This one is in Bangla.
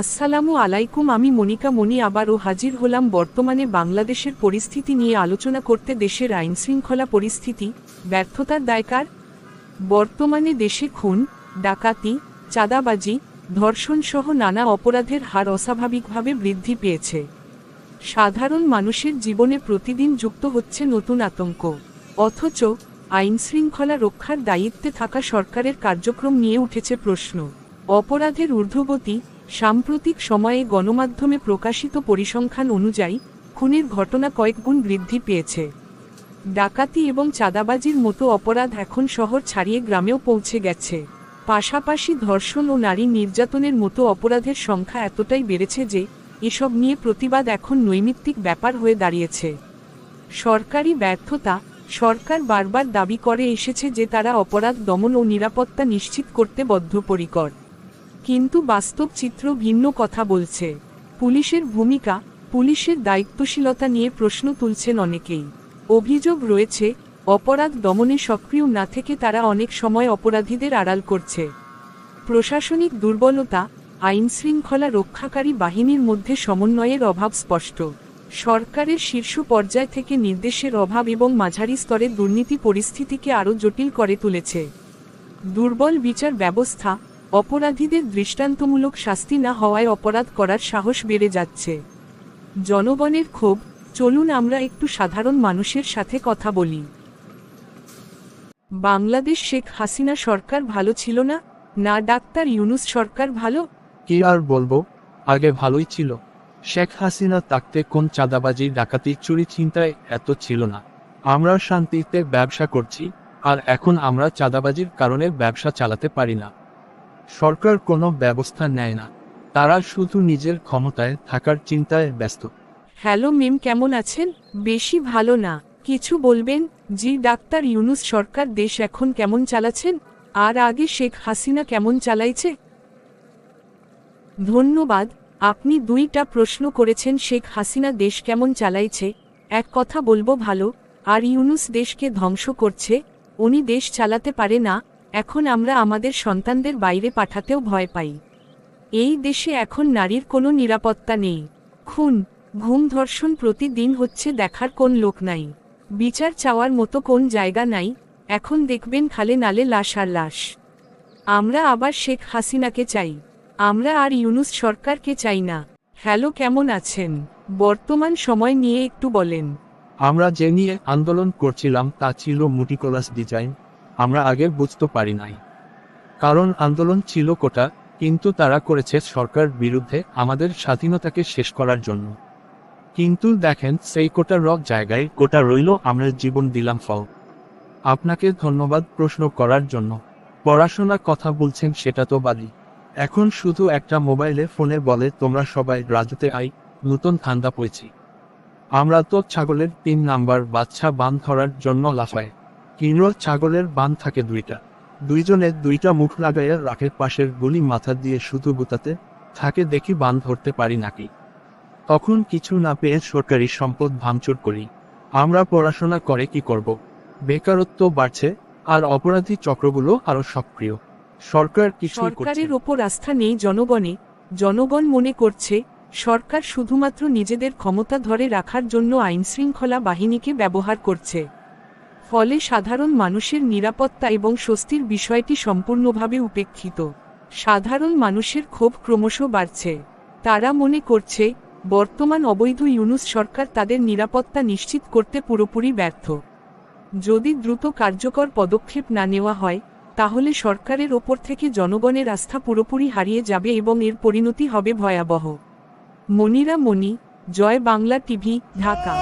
আসসালামু আলাইকুম, আমি মনিকা মনি আবারও হাজির হলাম বর্তমানে বাংলাদেশের পরিস্থিতি নিয়ে আলোচনা করতে দেশের আইনশৃঙ্খলা পরিস্থিতি, ব্যর্থতার দায়কার, বর্তমানে দেশে খুন, ডাকাতি, চাঁদাবাজি, ধর্ষণ সহ নানা অপরাধের হার অস্বাভাবিকভাবে বৃদ্ধি পেয়েছে। সাধারণ মানুষের জীবনে প্রতিদিন যুক্ত হচ্ছে নতুন আতঙ্ক। অথচ আইনশৃঙ্খলা রক্ষার দায়িত্বে থাকা সরকারের কার্যক্রম নিয়ে উঠেছে প্রশ্ন। অপরাধের ঊর্ধ্বগতি সাম্প্রতিক সময়ে গণমাধ্যমে প্রকাশিত পরিসংখ্যান অনুযায়ী, খুনের ঘটনা কয়েকগুণ বৃদ্ধি পেয়েছে। ডাকাতি এবং চাঁদাবাজির মতো অপরাধ এখন শহর ছাড়িয়ে গ্রামেও পৌঁছে গেছে। পাশাপাশি ধর্ষণ ও নারী নির্যাতনের মতো অপরাধের সংখ্যা এতটাই বেড়েছে যে, এসব নিয়ে প্রতিবাদ এখন নৈমিত্তিক ব্যাপার হয়ে দাঁড়িয়েছে। সরকারি ব্যর্থতা, সরকার বারবার দাবি করে এসেছে যে তারা অপরাধ দমন ও নিরাপত্তা নিশ্চিত করতে বদ্ধপরিকর। কিন্তু বাস্তব চিত্র ভিন্ন কথা বলছে। পুলিশের ভূমিকা, পুলিশের দায়িত্বশীলতা নিয়ে প্রশ্ন তুলছেন অনেকেই। অভিযোগ রয়েছে, অপরাধ দমনে সক্রিয় না থেকে তারা অনেক সময় অপরাধীদের আড়াল করছে। প্রশাসনিক দুর্বলতা, আইনশৃঙ্খলা রক্ষাকারী বাহিনীর মধ্যে সমন্বয়ের অভাব স্পষ্ট। সরকারের শীর্ষ পর্যায় থেকে নির্দেশের অভাব এবং মাঝারি স্তরে দুর্নীতি পরিস্থিতিকে আরও জটিল করে তুলেছে। দুর্বল বিচার ব্যবস্থা অপরাধীদের দৃষ্টান্তমূলক শাস্তি না হওয়ায় অপরাধ করার সাহস বেড়ে যাচ্ছে। জনগণের ক্ষোভ, চলুন আমরা একটু সাধারণ মানুষের সাথে কথা বলি। বাংলাদেশ শেখ হাসিনা সরকার ভালো ছিল না? না, ডাক্তার ইউনুস সরকার ভালো? কি আর বলব? আগে ভালোই ছিল। শেখ হাসিনা তাকতে কোন চাঁদাবাজি, ডাকাতি, চুরি চিন্তায় এত ছিল না। আমরা শান্তিতে ব্যবসা করছি, আর এখন আমরা চাঁদাবাজির কারণে ব্যবসা চালাতে পারি না। সরকার কোনো ব্যবস্থা নেয় না। তারা শুধু নিজের ক্ষমতায় থাকার চিন্তায় ব্যস্ত। হ্যালো মিম, কেমন আছেন? বেশি ভালো না। কিছু বলবেন? জি, ডাক্তার ইউনুস সরকার দেশ এখন কেমন চালাচ্ছেন? আর আগে শেখ হাসিনা কেমন চালাইছে? ধন্যবাদ। আপনি দুইটা প্রশ্ন করেছেন, শেখ হাসিনা দেশ কেমন চালাইছে? এক কথা বলব ভালো। আর ইউনুস দেশকে ধ্বংস করছে। উনি দেশ চালাতে পারে না। এখন আমরা আমাদের সন্তানদের বাইরে পাঠাতেও ভয় পাই। এই দেশে এখন নারীর কোনো নিরাপত্তা নেই। খুন, ঘুম ধর্ষণ প্রতিদিন হচ্ছে দেখার কোন লোক নাই। বিচার চাওয়ার মতো কোন জায়গা নাই। এখন দেখবেন খালে নালে লাশ আর লাশ। আমরা আবার শেখ হাসিনাকে চাই। আমরা আর ইউনুস সরকারকে চাই না। হ্যালো, কেমন আছেন? বর্তমান সময় নিয়ে একটু বলেন। আমরা যে নিয়ে আন্দোলন করছিলাম তা ছিল মুটিকোলাস ডিজাইন আমরা আগে বুঝতে পারি নাই। কারণ আন্দোলন ছিল কোটা, কিন্তু তারা করেছে সরকার বিরুদ্ধে আমাদের স্বাধীনতাকে শেষ করার জন্য। কিন্তু দেখেন, সেই কোটার রক জায়গায় কোটা রইল, আমরা জীবন দিলাম ফল। আপনাকে ধন্যবাদ প্রশ্ন করার জন্য। পড়াশোনা কথা বলছেন সেটা তো বাদই। এখন শুধু একটা মোবাইলে ফোনে বলে, তোমরা সবাই রাজুতে আই, নতুন ঠান্ডা পড়েছি আমরা তো ছাগলের তিন নাম্বার বাচ্চা বান ধরার জন্য লাফায়। কিনর ছাগলের বান থাকে দুইটা। দুইজনে দুইটা মুখ লাগাইয়া রাখে পাশের গুলি মাথা দিয়ে শুধু গুতাতে থাকে দেখি বান ধরতে পারি নাকি। তখন কিছু না পেয়ে সরকারি সম্পদ ভাঙচুর করি। আমরা পড়াশোনা করে কি করব? বেকারত্ব বাড়ছে, আর অপরাধী চক্রগুলো আরও সক্রিয়। সরকার কিছুই সরকারের। ওপর আস্থা নেই জনগণে। জনগণ মনে করছে, সরকার শুধুমাত্র নিজেদের ক্ষমতা ধরে রাখার জন্য আইনশৃঙ্খলা বাহিনীকে ব্যবহার করছে। ফলে সাধারণ মানুষের নিরাপত্তা এবং স্বস্তির বিষয়টি সম্পূর্ণভাবে উপেক্ষিত। সাধারণ মানুষের ক্ষোভ ক্রমশ বাড়ছে। তারা মনে করছে, বর্তমান অবৈধ ইউনুস সরকার তাদের নিরাপত্তা নিশ্চিত করতে পুরোপুরি ব্যর্থ। যদি দ্রুত কার্যকর পদক্ষেপ না নেওয়া হয়, তাহলে সরকারের ওপর থেকে জনগণের আস্থা পুরোপুরি হারিয়ে যাবে এবং এর পরিণতি হবে ভয়াবহ। মনিরা মনি জয় বাংলা টিভি, ঢাকা।